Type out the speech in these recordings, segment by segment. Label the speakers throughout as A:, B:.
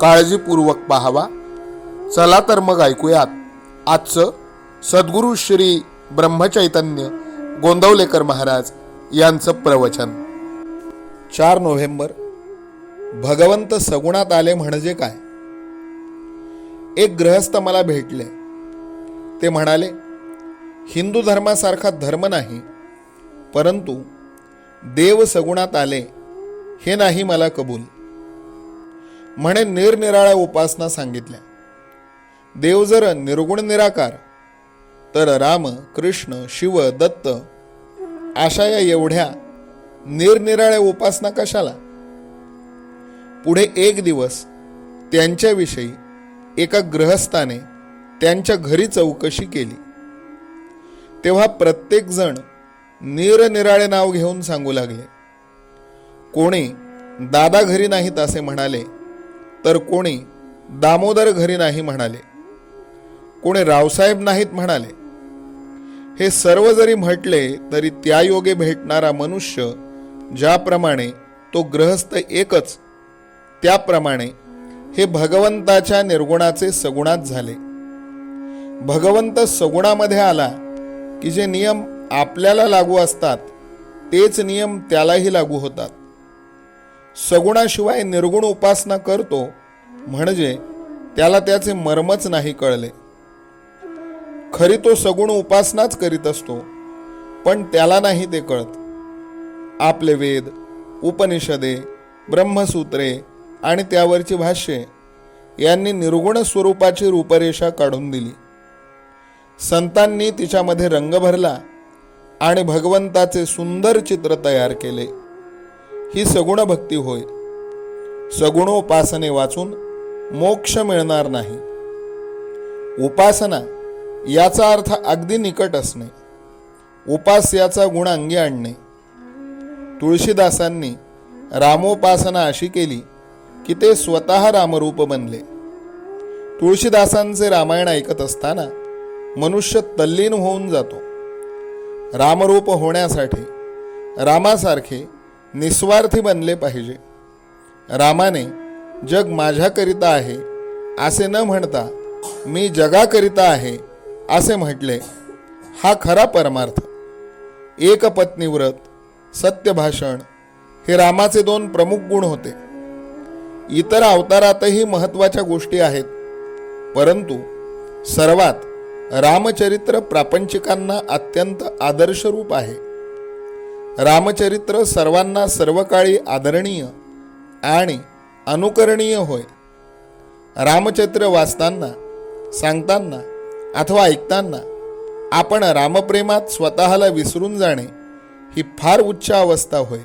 A: काळजीपूर्वक पाहावा. चला तर मग ऐकूयात. आजचं सद्गुरू श्री ब्रह्मचैतन्य गोंदवलेकर महाराज यांचं प्रवचन. चार नोव्हेंबर. भगवंत सगुणात आले म्हणजे काय? एक गृहस्थ मला भेटले. ते म्हणाले हिंदू धर्मासारखा धर्म नाही परंतु देव सगुणात आले हे नाही मला कबूल. म्हणे निरनिराळ्या उपासना सांगितल्या. देव जर निर्गुण निराकार तर राम कृष्ण शिव दत्त अशा या एवढ्या निरनिराळ्या उपासना कशाला? पुढे एक दिवस त्यांच्याविषयी एका गृहस्थाने त्यांच्या घरी चौकशी केली. तेव्हा प्रत्येकजण निरनिराळे नाव घेऊन सांगू लागले. कोणी दादा घरी नाहीत असे म्हणाले. तर कोणी दामोदर घरी नाही म्हणाले. कोणी रावसाहेब नाहीत म्हणाले. हे सर्व जरी म्हटले तरी त्या योगे भेटणारा मनुष्य ज्याप्रमाणे तो ग्रहस्थ एकच त्याप्रमाणे हे भगवंताच्या निर्गुणाचे सगुणात झाले. भगवंत सगुणामध्ये आला की जे नियम आपल्याला लागू असतात तेच नियम त्यालाही लागू होतात. सगुणाशिवाय निर्गुण उपासना करतो म्हणजे त्याला त्याचे मर्मच नाही कळले. खरी तो सगुण उपासनाच करीत असतो पण त्याला नाही ते कळत. आपले वेद उपनिषदे ब्रह्मसूत्रे आणि त्यावरची भाष्ये यांनी निर्गुण स्वरूपाची रूपरेषा काढून दिली. संतांनी तिच्यामध्ये रंग भरला आणि भगवंताचे सुंदर चित्र तयार केले. ही सगुण भक्ती होय. सगुणोपासने वाचून मोक्ष मिळणार नाही. उपासना याचा अर्थ अगदी निकट असणे. उपास्याचा गुण अंगी आणणे. तुळशीदासांनी रामोपासना अशी केली की ते स्वतः रामरूप बनले. तुळशीदासांचे रामायण ऐकत असताना मनुष्य तल्लीन होऊन जातो. रामरूप होण्यासाठी रामासारखे निस्वार्थी बनले पाहिजे. रामाने जग माझ्याकरिता आहे असे न म्हणता मी जगाकरिता आहे असे म्हटले. हा खरा परमार्थ. एकपत्नीव्रत सत्यभाषण हे रामाचे दोन प्रमुख गुण होते. इतर अवतारातही महत्त्वाच्या गोष्टी आहेत. परंतु सर्वात रामचरित्र प्रापंचिकांना अत्यंत आदर्शरूप आहे. रामचरित्र सर्वांना सर्व काळी आदरणीय आणि अनुकरणीय होय. रामचरित्र वाचताना सांगताना अथवा ऐकताना आपण रामप्रेमात स्वतःला विसरून जाणे ही फार उच्च अवस्था होय.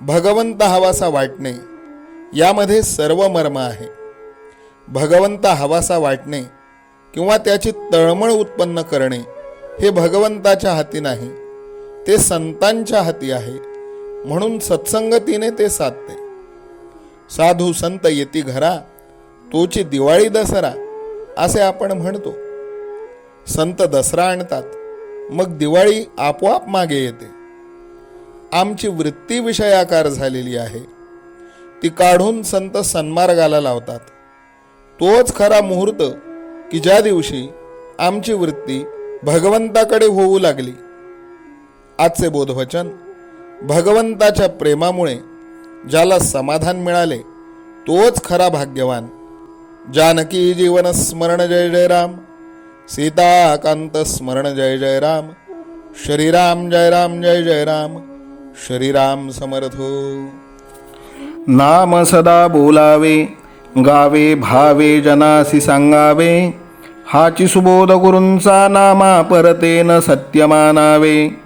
A: भगवंत हवासा वाटणे यामध्ये सर्व मर्म आहे. भगवंत हवासा वाटणे किंवा त्याची तळमळ उत्पन्न करणे हे भगवंताच्या हाती नाही. ते संतांच्या हाती आहे. म्हणून सत्संगतीने ते साधते. साधू संत येती घरा तोची दिवाळी दसरा असे आपण म्हणतो. संत दसरा आणतात मग दिवाळी आपोआप मागे येते. आमची वृत्ती विषयाकार झालेली आहे. ती काढून संत सन्मार्गाला लावतात. तोच खरा मुहूर्त की ज्या दिवशी आमची वृत्ती भगवंताकडे होऊ लागली. आजचे बोधवचन भगवंताच्या प्रेमामुळे ज्याला समाधान मिळाले तोच खरा भाग्यवान. जानकी जीवन स्मरण जय जय राम. सीताकांत स्मरण जय जय राम. श्रीराम जय राम जय जय राम. श्रीराम समर्थो हो.
B: नाम सदा बोलावे गावे भावे जनासी सांगावे हाची सुबोध गुरूंचा नामा परतेन सत्यमानावे.